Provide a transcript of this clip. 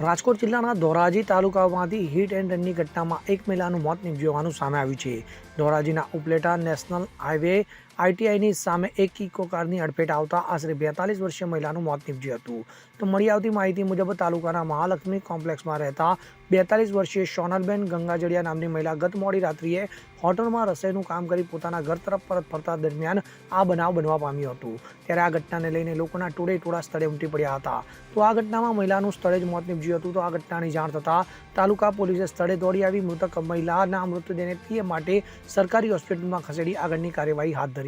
રાજકોટ જિલ્લાના ધોરાજી તાલુકામાંથી hit and રનની ઘટનામાં એક મહિલાનું મોત નિપજવાનું સામે આવ્યું છે. ધોરાજીના ઉપલેટા નેશનલ હાઈવે આઈટીઆઈની સામે એક ઇકો કારની અડફેટ આવતા આશરે બેતાલીસ વર્ષીય મહિલાનું મોત નીપજ્યું હતું. તો મળી આવતી માહિતી મુજબ તાલુકાના મહાલક્ષ્મી કોમ્પ્લેક્સમાં રહેતા બેતાલીસ વર્ષીય સોનલબેન ગંગાજળિયા નામની મહિલા ગત મોડી રાત્રિએ હોટલમાં રસોઈનું કામ કરી પોતાના ઘર તરફ પરત ફરતા દરમિયાન આ બનાવ બનવા પામ્યો હતું. ત્યારે આ ઘટનાને લઈને લોકોના ટોળે ટોળા સ્થળે ઉમટી પડ્યા હતા. તો આ ઘટનામાં મહિલાનું સ્થળે જ મોત નીપજ્યું હતું. તો આ ઘટનાની જાણ થતાં તાલુકા પોલીસે સ્થળે દોડી આવી મૃતક મહિલાના મૃતદેહને પીએ માટે સરકારી હોસ્પિટલમાં ખસેડી આગળની કાર્યવાહી હાથ ધરી